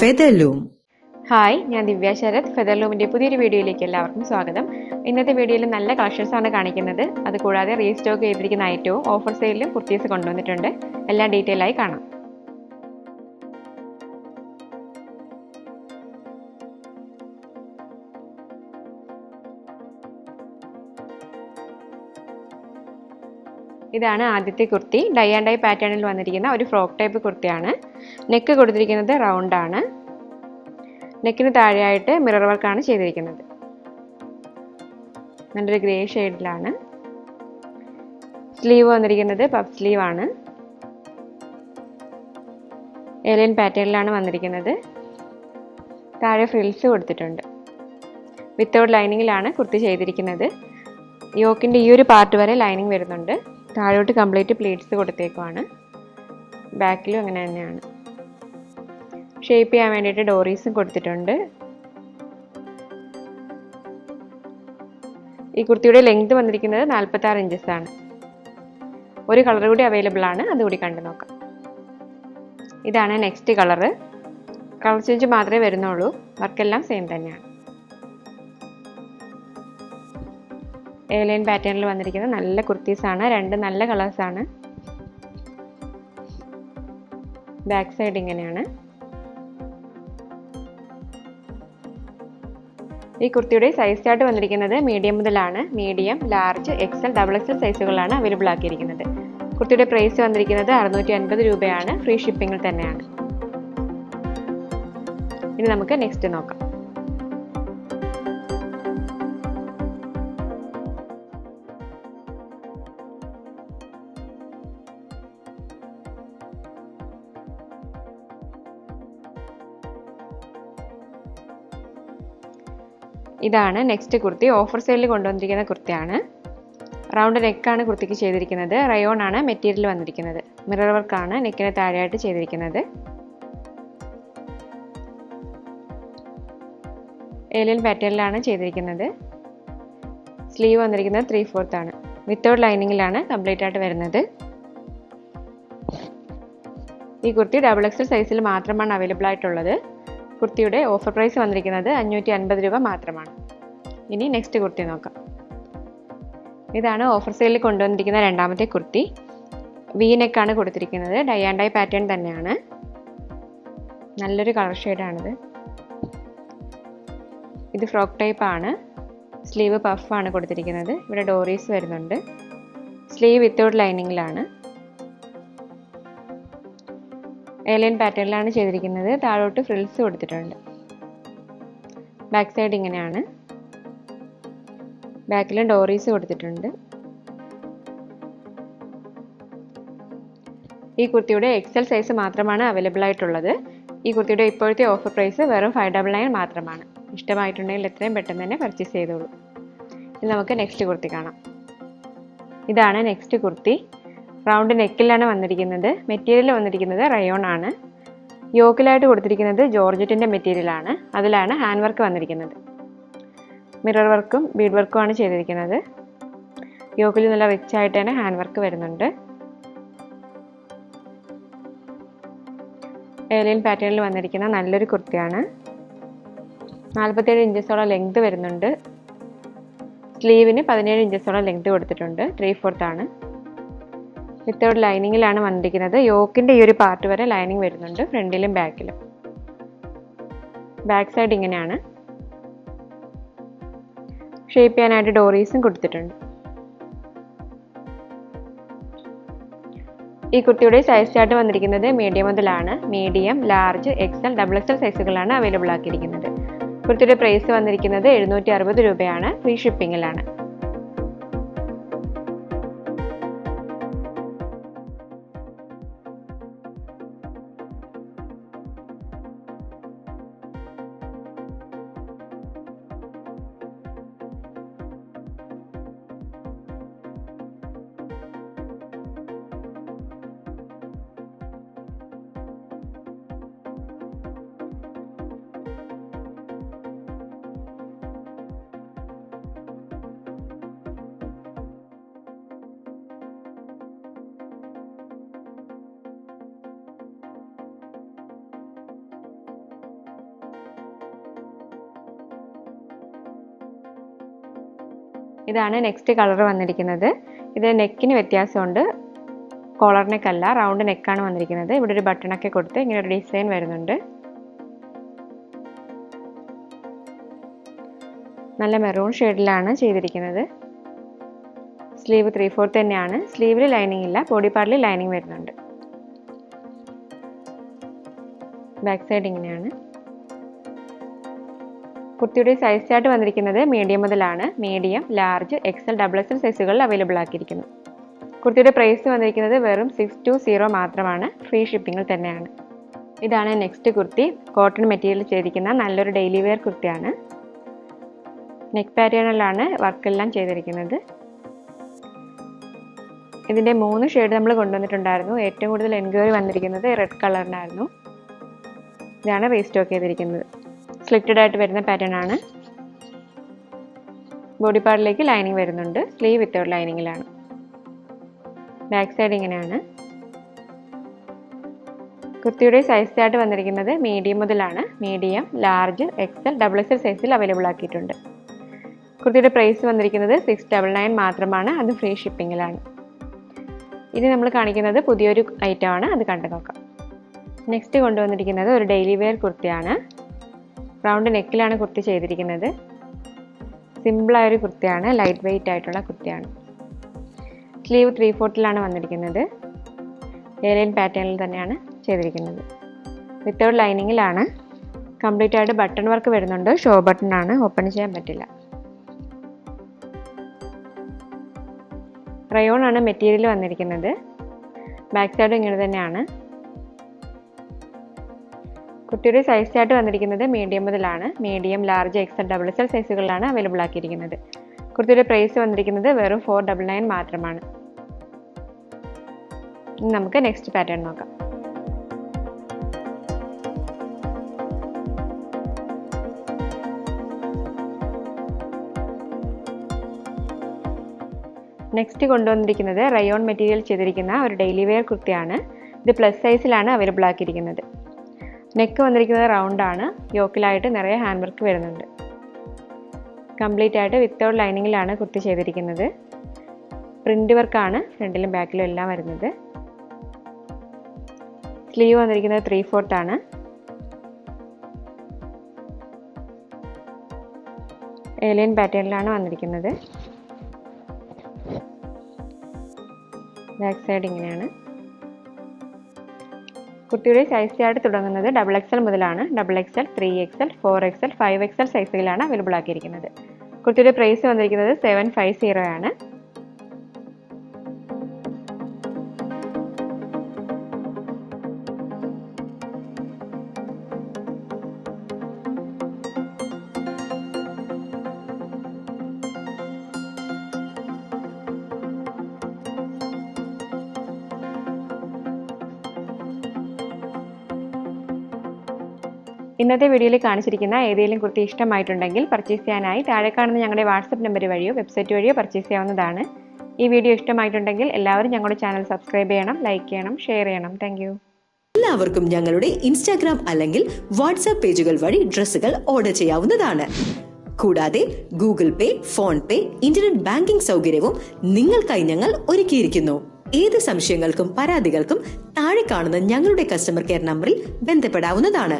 ഫെദലൂം hi ഞാൻ ദിവ്യ ശരത്. ഫെദർലൂമിന്റെ പുതിയൊരു വീഡിയോയിലേക്ക് എല്ലാവർക്കും സ്വാഗതം. ഇന്നത്തെ വീഡിയോയിൽ നല്ല കളക്ഷൻസ് ആണ് കാണിക്കുന്നത്. അതുകൂടാതെ റീസ്റ്റോക്ക് ചെയ്തിരിക്കുന്ന ഐറ്റവും ഓഫർ സെയിലും കുർത്തീസ് കൊണ്ടുവന്നിട്ടുണ്ട്. എല്ലാ ഡീറ്റെയിൽ ആയി കാണാം. ഇതാണ് ആദ്യത്തെ കുർത്തി. ഡൈ ആൻഡ് ഡൈ പാറ്റേണിൽ വന്നിരിക്കുന്ന ഒരു ഫ്രോക്ക് ടൈപ്പ് കുർത്തിയാണ്. നെക്ക് കൊടുത്തിരിക്കുന്നത് റൗണ്ട് ആണ്. നെക്കിന് താഴെയായിട്ട് മിറർ വർക്കാണ് ചെയ്തിരിക്കുന്നത്. നല്ലൊരു ഗ്രേ ഷെയ്ഡിലാണ് സ്ലീവ് വന്നിരിക്കുന്നത് പഫ് സ്ലീവ് ആണ്. ഏലിയൻ പാറ്റേണിലാണ് വന്നിരിക്കുന്നത്. താഴെ ഫ്രിൽസ് കൊടുത്തിട്ടുണ്ട്. വിത്തൗട്ട് ലൈനിങ്ങിലാണ് കുർത്തി ചെയ്തിരിക്കുന്നത്. യോക്കിന്റെ ഈ ഒരു പാർട്ട് വരെ ലൈനിങ് വരുന്നുണ്ട്. താഴോട്ട് കംപ്ലീറ്റ് പ്ലീറ്റ്സ് കൊടുത്തേക്കുവാണ്. ബാക്കിലും അങ്ങനെ തന്നെയാണ്. ഷേപ്പ് ചെയ്യാൻ വേണ്ടിയിട്ട് ഡോറീസും കൊടുത്തിട്ടുണ്ട്. ഈ കുർത്തിയുടെ ലെങ്ത് വന്നിരിക്കുന്നത് നാൽപ്പത്തി ആറ് ഇഞ്ചസ് ആണ് ഒരു കളർ കൂടി അവൈലബിൾ ആണ്. അതുകൂടി കണ്ടു നോക്കാം. ഇതാണ് നെക്സ്റ്റ് കളറ് കളർ ചേഞ്ച് മാത്രമേ വരുന്നുള്ളൂ. വർക്കെല്ലാം സെയിം തന്നെയാണ്. ഏലൈൻ പാറ്റേണിൽ വന്നിരിക്കുന്ന നല്ല കുർത്തീസാണ് രണ്ട് നല്ല കളേഴ്സാണ് ബാക്ക് സൈഡ് ഇങ്ങനെയാണ്. ഈ കുർത്തിയുടെ സൈസ് ചാർട്ട് വന്നിരിക്കുന്നത് മീഡിയം മുതലാണ്. Medium large XL double XL സൈസുകളാണ് available ആക്കിയിരിക്കുന്നത്. കുർത്തിയുടെ പ്രൈസ് വന്നിരിക്കുന്നത് അറുന്നൂറ്റി അൻപത് രൂപയാണ് ഫ്രീ ഷിപ്പിംഗിൽ തന്നെയാണ്. ഇനി നമുക്ക് നെക്സ്റ്റ് നോക്കാം. ഇതാണ് നെക്സ്റ്റ് കുർത്തി. ഓഫർ സെയിലിൽ കൊണ്ടുവന്നിരിക്കുന്ന കുർത്തിയാണ്. റൗണ്ട് നെക്കാണ് കുർത്തിക്ക് ചെയ്തിരിക്കുന്നത്. റയോൺ ആണ് മെറ്റീരിയൽ വന്നിരിക്കുന്നത്. മിറർ വർക്കാണ് നെക്കിന് താഴെയായിട്ട് ചെയ്തിരിക്കുന്നത്. ഏലിയൻ പാറ്റേണിലാണ് ചെയ്തിരിക്കുന്നത്. സ്ലീവ് വന്നിരിക്കുന്നത് ത്രീ ഫോർത്ത് ആണ് വിത്തൗട്ട് ലൈനിങ്ങിലാണ് കംപ്ലീറ്റ് ആയിട്ട് വരുന്നത്. ഈ കുർത്തി ഡബിൾ എക്സൽ സൈസിൽ മാത്രമാണ് അവൈലബിൾ ആയിട്ടുള്ളത്. കുർത്തിയുടെ ഓഫർ പ്രൈസ് വന്നിരിക്കുന്നത് അഞ്ഞൂറ്റി അൻപത് രൂപ മാത്രമാണ്. ഇനി നെക്സ്റ്റ് കുർത്തി നോക്കാം. ഇതാണ് ഓഫർ സെയിലിൽ കൊണ്ടുവന്നിരിക്കുന്ന രണ്ടാമത്തെ കുർത്തി. വി നെക്കാണ് കൊടുത്തിരിക്കുന്നത്. ഡൈ ആൻഡ് ഡൈ പാറ്റേൺ തന്നെയാണ്. നല്ലൊരു കളർ ഷെയ്ഡാണിത് ഇത് ഫ്രോക്ക് ടൈപ്പ് ആണ്. സ്ലീവ് പഫാണ് കൊടുത്തിരിക്കുന്നത്. ഇവിടെ ഡോറീസ് വരുന്നുണ്ട്. സ്ലീവ് വിത്തൗട്ട് ലൈനിങ്ങിലാണ് ഏലിയൻ പാറ്റേണിലാണ് ചെയ്തിരിക്കുന്നത്. താഴോട്ട് ഫ്രിൽസ് കൊടുത്തിട്ടുണ്ട്. ബാക്ക് സൈഡ് ഇങ്ങനെയാണ്. ബാക്കിൽ ഡോറീസ് കൊടുത്തിട്ടുണ്ട്. ഈ കുർത്തിയുടെ എക്സൽ സൈസ് മാത്രമാണ് അവൈലബിൾ ആയിട്ടുള്ളത്. ഈ കുർത്തിയുടെ ഇപ്പോഴത്തെ ഓഫർ പ്രൈസ് വെറും ഫൈവ് ഡബിൾ നയൻ മാത്രമാണ്. ഇഷ്ടമായിട്ടുണ്ടെങ്കിൽ എത്രയും പെട്ടെന്ന് തന്നെ പർച്ചേസ് ചെയ്തോളൂ. ഇനി നമുക്ക് നെക്സ്റ്റ് കുർത്തി കാണാം. ഇതാണ് നെക്സ്റ്റ് കുർത്തി. റൗണ്ട് നെക്കിലാണ് വന്നിരിക്കുന്നത്. മെറ്റീരിയൽ വന്നിരിക്കുന്നത് റയോൺ ആണ്. യോക്കിലായിട്ട് കൊടുത്തിരിക്കുന്നത് ജോർജറ്റിന്റെ മെറ്റീരിയലാണ് അതിലാണ് ഹാൻഡ് വർക്ക് വന്നിരിക്കുന്നത്. മിറർ വർക്കും ബീഡ് വർക്കും ആണ് ചെയ്തിരിക്കുന്നത്. യോക്കിൽ നല്ല റിച്ച് ആയിട്ട് തന്നെ ഹാൻഡ് വർക്ക് വരുന്നുണ്ട്. ഏലിയൻ പാറ്റേണിൽ വന്നിരിക്കുന്ന നല്ലൊരു കുർത്തിയാണ്. നാൽപ്പത്തേഴ് ഇഞ്ചസോളം ലെങ്ത് വരുന്നുണ്ട്. സ്ലീവിന് പതിനേഴ് ഇഞ്ചസോളം ലെങ്ത് കൊടുത്തിട്ടുണ്ട്. ത്രീ ഫോർത്ത് ആണ്. വിത്തൗട്ട് ലൈനിങ്ങിലാണ് വന്നിരിക്കുന്നത്. യോക്കിന്റെ ഈ ഒരു പാർട്ട് വരെ ലൈനിങ് വരുന്നുണ്ട് ഫ്രണ്ടിലും ബാക്കിലും. ബാക്ക് സൈഡ് ഇങ്ങനെയാണ്. ഷേപ്പ് ചെയ്യാനായിട്ട് ഡോറീസും കൊടുത്തിട്ടുണ്ട്. ഈ കുട്ടിയുടെ സൈസ് ചാർട്ട് വന്നിരിക്കുന്നത് മീഡിയം മുതലാണ്. Medium large XL double XL സൈസുകളാണ് available ആക്കിയിരിക്കുന്നത്. കുട്ടിയുടെ പ്രൈസ് വന്നിരിക്കുന്നത് എഴുന്നൂറ്റി അറുപത് രൂപയാണ്. ഫ്രീ ഷിപ്പിങ്ങിലാണ് ഇതാണ് നെക്സ്റ്റ് കളർ വന്നിരിക്കുന്നത്. ഇത് നെക്കിന് വ്യത്യാസമുണ്ട്. കോളർ നെക്ക് അല്ല റൗണ്ട് നെക്കാണ് വന്നിരിക്കുന്നത്. ഇവിടെ ഒരു ബട്ടണൊക്കെ കൊടുത്ത് ഇങ്ങനെ ഒരു ഡിസൈൻ വരുന്നുണ്ട്. നല്ല മെറൂൺ ഷെയ്ഡിലാണ് ചെയ്തിരിക്കുന്നത്. സ്ലീവ് ത്രീ ഫോർത്ത് തന്നെയാണ്. സ്ലീവിൽ ലൈനിങ് ഇല്ല ബോഡി പാർട്ടിൽ ലൈനിങ് വരുന്നുണ്ട്. ബാക്ക് സൈഡ് ഇങ്ങനെയാണ്. കുർത്തിയുടെ സൈസ് ചാർട്ട് വന്നിരിക്കുന്നത് മീഡിയം മുതലാണ്. Medium large XL double XL സൈസുകളിൽ available ആക്കിയിരിക്കുന്നു. കുർത്തിയുടെ പ്രൈസ് വന്നിരിക്കുന്നത് വെറും സിക്സ് ടു സീറോ മാത്രമാണ്. ഫ്രീ ഷിപ്പിങ്ങിൽ തന്നെയാണ്. ഇതാണ് നെക്സ്റ്റ് കുർത്തി കോട്ടൺ മെറ്റീരിയൽ ചെയ്തിരിക്കുന്ന നല്ലൊരു ഡെയിലി വെയർ കുർത്തിയാണ് നെക്ക് പാറ്റേണിലാണ് വർക്കെല്ലാം ചെയ്തിരിക്കുന്നത്. ഇതിന്റെ മൂന്ന് ഷെയ്ഡ് നമ്മൾ കൊണ്ടുവന്നിട്ടുണ്ടായിരുന്നു. ഏറ്റവും കൂടുതൽ എൻക്വയറി വന്നിരിക്കുന്നത് റെഡ് കളറിനായിരുന്നു ഇതാണ് റീസ്റ്റോക്ക് ചെയ്തിരിക്കുന്നത്. സ്ലിറ്റഡ് ആയിട്ട് വരുന്ന പാറ്റേൺ ആണ്. ബോഡി പാർട്ടിലേക്ക് ലൈനിങ് വരുന്നുണ്ട്. സ്ലീവ് വിത്തൗട്ട് ലൈനിങ്ങിലാണ് ബാക്ക് സൈഡ് ഇങ്ങനെയാണ്. കുർത്തിയുടെ സൈസ് ആയിട്ട് വന്നിരിക്കുന്നത് മീഡിയം മുതലാണ്. Medium large XL double XL സൈസിൽ അവൈലബിൾ ആക്കിയിട്ടുണ്ട്. കുർത്തിയുടെ പ്രൈസ് വന്നിരിക്കുന്നത് സിക്സ് ഡബിൾ നയൻ മാത്രമാണ്. അത് ഫ്രീ ഷിപ്പിങ്ങിലാണ് ഇനി നമ്മൾ കാണിക്കുന്നത് പുതിയൊരു ഐറ്റമാണ് അത് കണ്ടു നോക്കാം നെക്സ്റ്റ് കൊണ്ടുവന്നിരിക്കുന്നത് ഒരു ഡെയിലി വെയർ കുർത്തിയാണ്. റൗണ്ട് നെക്കിലാണ് കുർത്തി ചെയ്തിരിക്കുന്നത്. സിമ്പിളായൊരു കുർത്തിയാണ് ലൈറ്റ് വെയിറ്റ് ആയിട്ടുള്ള കുർത്തിയാണ്. സ്ലീവ് ത്രീ ഫോർട്ടിലാണ് വന്നിരിക്കുന്നത്. ഏലൈൻ പാറ്റേണിൽ തന്നെയാണ് ചെയ്തിരിക്കുന്നത്. വിത്തൗട്ട് ലൈനിങ്ങിലാണ് കംപ്ലീറ്റ് ആയിട്ട് ബട്ടൺ വർക്ക് വരുന്നുണ്ട്. ഷോ ബട്ടൺ ആണ്. ഓപ്പൺ ചെയ്യാൻ പറ്റില്ല. റയോൺ ആണ് മെറ്റീരിയൽ വന്നിരിക്കുന്നത്. ബാക്ക് സൈഡ് ഇങ്ങനെ തന്നെയാണ്. കുട്ടിയുടെ സൈസ് ചാർട്ട് വന്നിരിക്കുന്നത് മീഡിയം മുതലാണ്. Medium large XL double XL സൈസുകളിലാണ് available ആക്കിയിരിക്കുന്നത്. കുർത്തിയുടെ പ്രൈസ് വന്നിരിക്കുന്നത് വെറും ഫോർ ഡബിൾ നയൻ മാത്രമാണ്. നമുക്ക് നെക്സ്റ്റ് പാറ്റേൺ നോക്കാം. നെക്സ്റ്റ് കൊണ്ടുവന്നിരിക്കുന്നത് റയോൺ മെറ്റീരിയൽ ചെയ്തിരിക്കുന്ന ഒരു ഡെയിലി വെയർ കുർത്തിയാണ് ഇത് പ്ലസ് സൈസിലാണ് അവൈലബിൾ ആക്കിയിരിക്കുന്നത്. നെക്ക് വന്നിരിക്കുന്നത് റൗണ്ട് ആണ്. യോക്കിലായിട്ട് നിറയെ ഹാൻഡ് വർക്ക് വരുന്നുണ്ട്. കംപ്ലീറ്റ് ആയിട്ട് വിത്തൗട്ട് ലൈനിങ്ങിലാണ് കുർത്തി ചെയ്തിരിക്കുന്നത്. പ്രിന്റ് വർക്കാണ് ഫ്രണ്ടിലും ബാക്കിലും എല്ലാം വരുന്നത്. സ്ലീവ് വന്നിരിക്കുന്നത് ത്രീ ഫോർത്ത് ആണ് ഏലിയൻ പാറ്റേണിലാണ് വന്നിരിക്കുന്നത്. ബാക്ക് സൈഡ് ഇങ്ങനെയാണ്. കുട്ടിയുടെ സൈസ് ചാർട്ട് തുടങ്ങുന്നത് ഡബിൾ എക്സൽ മുതലാണ്. Double XL three XL four XL five XL സൈസുകളിലാണ് available ആക്കിയിരിക്കുന്നത്. കുട്ടിയുടെ പ്രൈസ് വന്നിരിക്കുന്നത് സെവൻ ഫൈവ് സീറോ ആണ്. ഇന്നത്തെ വീഡിയോയിൽ കാണിച്ചിരിക്കുന്ന ഏതെങ്കിലും കുർത്തി ഇഷ്ടമായിട്ടുണ്ടെങ്കിൽ പർച്ചേസ് ചെയ്യാനായി താഴെ കാണുന്ന ഞങ്ങളുടെ വാട്സപ്പ് നമ്പർ വഴിയോ വെബ്സൈറ്റ് വഴിയോ പർച്ചേസ് ചെയ്യാവുന്നതാണ്. ഈ വീഡിയോ ഇഷ്ടമായിട്ടുണ്ടെങ്കിൽ എല്ലാവരും ഞങ്ങളുടെ ചാനൽ സബ്സ്ക്രൈബ് ചെയ്യണം ലൈക്ക് ചെയ്യണം ഷെയർ ചെയ്യണം. താങ്ക് എല്ലാവർക്കും ഞങ്ങളുടെ ഇൻസ്റ്റാഗ്രാം അല്ലെങ്കിൽ വാട്സാപ്പ് പേജുകൾ വഴി ഡ്രസ്സുകൾ ഓർഡർ ചെയ്യാവുന്നതാണ്. കൂടാതെ Google Pay PhonePe internet banking സൗകര്യവും നിങ്ങൾക്കായി ഞങ്ങൾ ഒരുക്കിയിരിക്കുന്നു. ഏത് സംശയങ്ങൾക്കും പരാതികൾക്കും താഴെ കാണുന്ന ഞങ്ങളുടെ കസ്റ്റമർ കെയർ നമ്പറിൽ ബന്ധപ്പെടാവുന്നതാണ്.